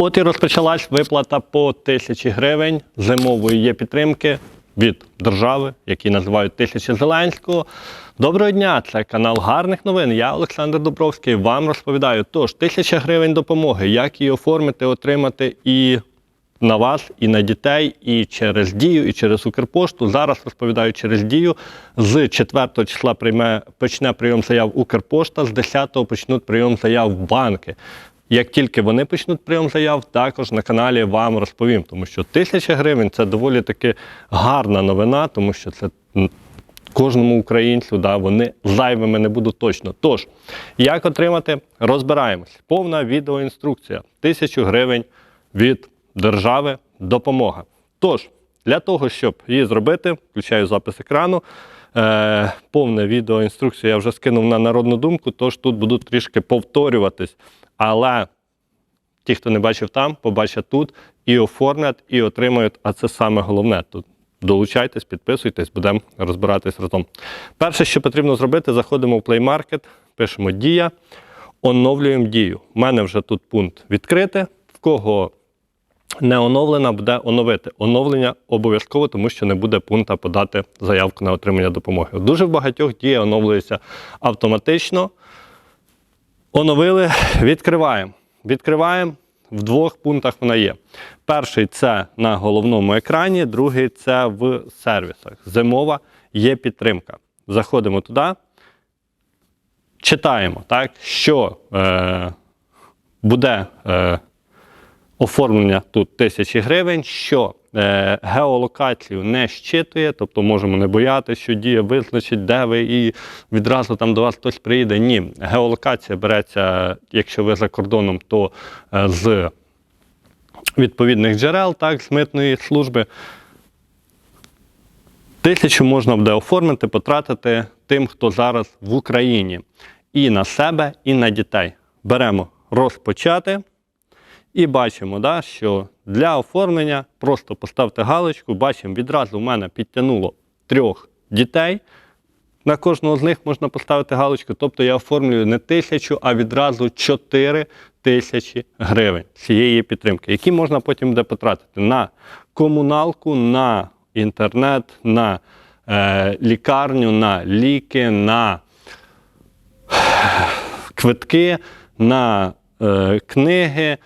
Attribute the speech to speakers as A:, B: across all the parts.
A: От і розпочалась виплата по 1000 гривень зимової є підтримки від держави, які називають тисячі Зеленського. Доброго дня! Це канал гарних новин. Я Олександр Добровський. Вам розповідаю. Тож тисяча гривень допомоги, як її оформити, отримати і на вас, і на дітей, і через дію, і через Укрпошту. Зараз розповідаю через дію. З 4 числа прийме почне прийом заяв Укрпошта, з 10 почнуть прийом заяв банки. Як тільки вони почнуть прийом заяв, також на каналі вам розповім, тому що тисяча гривень це доволі таки гарна новина, тому що це кожному українцю, да, вони зайвими не будуть точно. Тож, як отримати, розбираємось. Повна відеоінструкція. Тисячу гривень від держави допомога. Тож, для того, щоб її зробити, включаю запис екрану. Е, повне відеоінструкцію я вже скинув на народну думку, тож тут буду трішки повторюватись. Але ті, хто не бачив там, побачать тут і оформлять, і отримають. А це саме головне. Тут долучайтесь, підписуйтесь, будемо розбиратись разом. Перше, що потрібно зробити, заходимо в Play Market, пишемо Дія, оновлюємо дію. У мене вже тут пункт відкрити. В кого не оновлена, буде оновити. Оновлення обов'язково, тому що не буде пункта подати заявку на отримання допомоги. Дуже в багатьох дія оновлюється автоматично. Оновили, відкриваємо. Відкриваємо. В двох пунктах вона є. Перший це на головному екрані, другий це в сервісах. Зимова є підтримка. Заходимо туди, читаємо, так, що е, буде е, оформлення тут тисячі гривень, що е, геолокацію не щитує, тобто можемо не боятися, що дія визначить, де ви, і відразу там до вас хтось приїде. Ні, геолокація береться, якщо ви за кордоном, то е, з відповідних джерел, так, з митної служби. Тисячу можна буде оформити, потратити тим, хто зараз в Україні. І на себе, і на дітей. Беремо розпочати. І бачимо, да, що для оформлення просто поставте галочку. Бачимо, відразу в мене підтягнуло трьох дітей. На кожного з них можна поставити галочку. Тобто я оформлюю не тисячу, а відразу 4 тисячі гривень цієї підтримки, які можна потім буде потратити на комуналку, на інтернет, на е, лікарню, на ліки, на квитки, на е, книги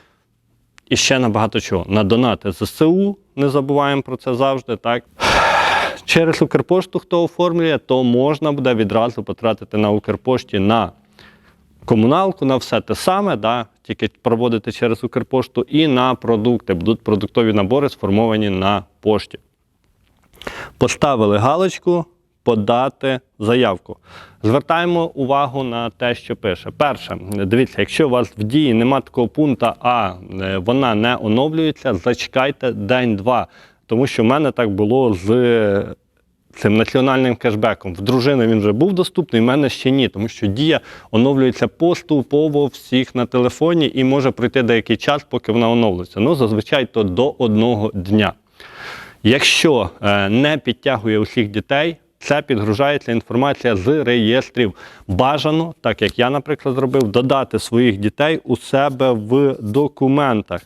A: і ще на багато чого. На донати ЗСУ, не забуваємо про це завжди. так. Через Укрпошту, хто оформлює, то можна буде відразу потратити на Укрпошті на комуналку, на все те саме, да, тільки проводити через Укрпошту, і на продукти. Будуть продуктові набори сформовані на пошті. Поставили галочку, подати заявку. Звертаємо увагу на те, що пише. Перше, дивіться, якщо у вас в дії нема такого пункту, а е, вона не оновлюється, зачекайте день-два. Тому що в мене так було з е, цим національним кешбеком. В дружини він вже був доступний, в мене ще ні, тому що дія оновлюється поступово всіх на телефоні і може пройти деякий час, поки вона оновлюється. Ну, зазвичай то до одного дня. Якщо е, не підтягує усіх дітей, це підгружається інформація з реєстрів. Бажано, так як я, наприклад, зробив, додати своїх дітей у себе в документах.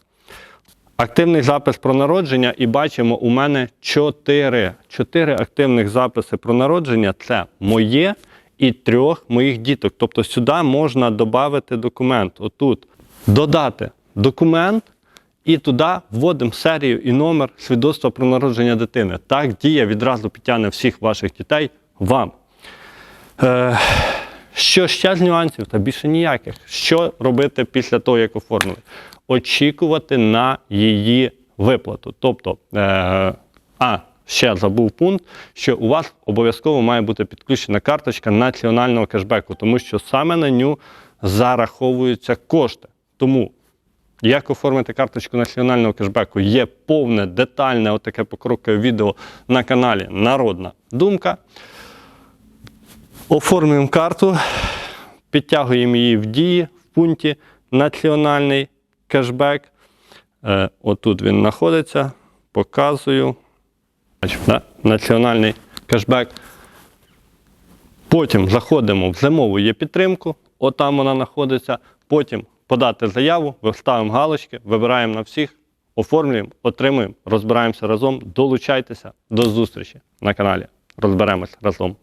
A: Активний запис про народження, і бачимо, у мене чотири. Чотири активних записи про народження це моє і трьох моїх діток. Тобто сюди можна додати документ. Отут додати документ. І туди вводимо серію і номер свідоцтва про народження дитини. Так дія відразу підтягне всіх ваших дітей вам. Е, що ще з нюансів? Та більше ніяких. Що робити після того, як оформили? Очікувати на її виплату. Тобто, е, а, ще забув пункт, що у вас обов'язково має бути підключена карточка національного кешбеку, тому що саме на ню зараховуються кошти. Тому як оформити карточку національного кешбеку? Є повне, детальне, отаке покрокове відео на каналі Народна Думка. Оформлюємо карту, підтягуємо її в дії в пункті Національний кешбек. Е, отут він знаходиться. Показую. Да? Національний кешбек. Потім заходимо в зимову є підтримку, отам вона знаходиться. Потім подати заяву, ставимо галочки, вибираємо на всіх, оформлюємо, отримуємо, розбираємося разом. Долучайтеся до зустрічі на каналі. Розберемось разом.